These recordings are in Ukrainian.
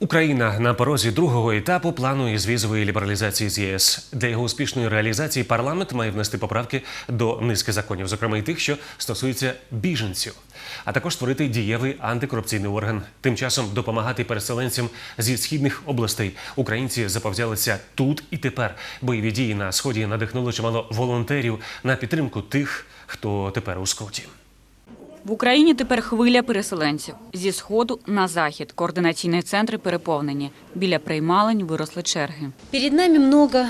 Україна на порозі другого етапу плану із візової лібералізації з ЄС. Для його успішної реалізації парламент має внести поправки до низки законів, зокрема й тих, що стосуються біженців, а також створити дієвий антикорупційний орган. Тим часом допомагати переселенцям зі східних областей. Українці заповзялися тут і тепер. Бойові дії на сході надихнули чимало волонтерів на підтримку тих, хто тепер у скруті. В Україні тепер хвиля переселенців. Зі сходу на захід. Координаційні центри переповнені. Біля приймалень виросли черги. Перед нами много,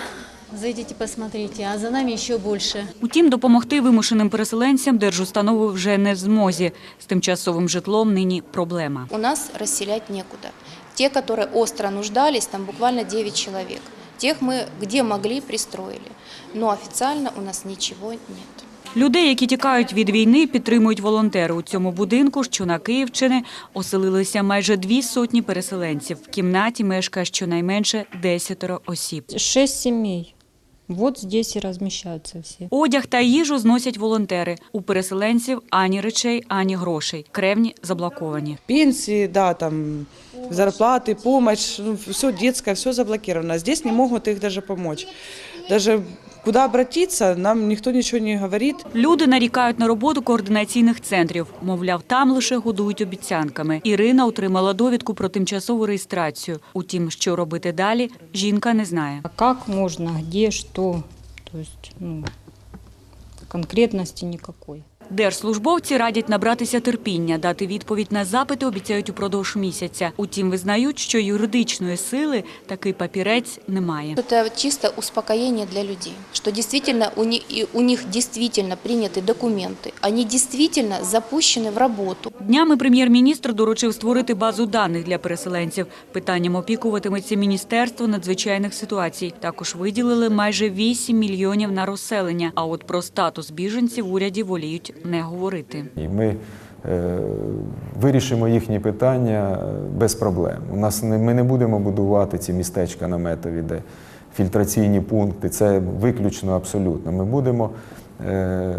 зайдите посмотрите, а за нами еще больше. Утім, допомогти вимушеним переселенцям держустанови вже не в змозі. З тимчасовим житлом нині проблема. У нас расселять некуда. Те, которые остро нуждались, там буквально 9 человек. Тех мы где могли пристроили. Но официально у нас ничего нет. Людей, які тікають від війни, підтримують волонтери. У цьому будинку, що на Київщини, оселилися майже дві сотні переселенців. В кімнаті мешкає щонайменше десятеро осіб. Шесть семей. Вот здесь и размещаются все. Одяг та їжу зносять волонтери. У переселенців ані речей, ані грошей. Кревні заблоковані. Пенсии, да, там зарплаты, помощь, ну, все детское, все заблокировано. Здесь не могут их даже помочь. Даже куда обратиться, нам никто ничего не говорит. Люди нарікають на роботу координаційних центрів. Мовляв, там лише годують обіцянками. Ірина отримала довідку про тимчасову реєстрацію. Утім, що робити далі, жінка не знає. А как можно, где, что? То есть, ну, конкретности никакой. Держслужбовці радять набратися терпіння, дати відповідь на запити обіцяють упродовж місяця. Утім, визнають, що юридичної сили такий папірець немає. Это чисто успокоение для людей, что действительно у них, у них действительно приняты документы, они действительно запущены в работу. Днями прем'єр-міністр доручив створити базу даних для переселенців. Питанням опікуватиметься Міністерство надзвичайних ситуацій. Також виділили майже 8 мільйонів на розселення. А от про статус біженців в уряді воліють не говорити. І ми е, вирішимо їхні питання е, без проблем. У нас не, ми не будемо будувати ці містечка наметові, де фільтраційні пункти. Це виключно абсолютно. Ми будемо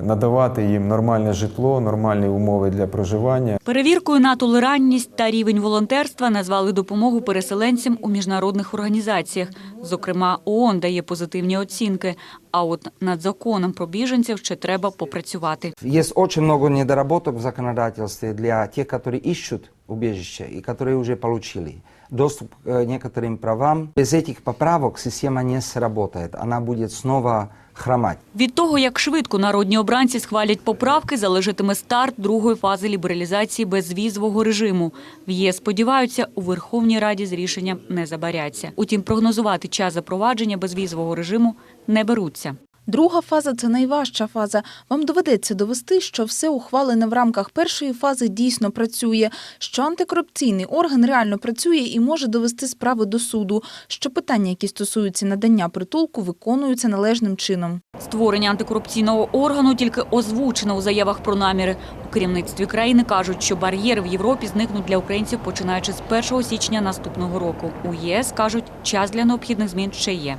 надавати їм нормальне житло, нормальні умови для проживання. Перевіркою на толерантність та рівень волонтерства назвали допомогу переселенцям у міжнародних організаціях. Зокрема, ООН дає позитивні оцінки. А от над законом про біженців ще треба попрацювати. Есть очень много недоработок в законодательстве для тех, которые ищут убежище и которые уже получили доступ к э, некоторым правам. Без этих поправок система не сработает, она будет снова хромать. Від того, як швидко народні обранці схвалять поправки, залежатиме старт другої фази лібералізації безвізового режиму. В ЄС сподіваються, у Верховній Раді з рішенням не забаряться. Утім, прогнозувати час запровадження безвізового режиму не беруться. Друга фаза це найважча фаза. Вам доведеться довести, що все ухвалене в рамках першої фази дійсно працює, що антикорупційний орган реально працює і може довести справи до суду, що питання, які стосуються надання притулку, виконуються належним чином. Створення антикорупційного органу тільки озвучено у заявах про наміри. У керівництві країни кажуть, що бар'єри в Європі зникнуть для українців починаючи з 1 січня наступного року. У ЄС кажуть, час для необхідних змін ще є.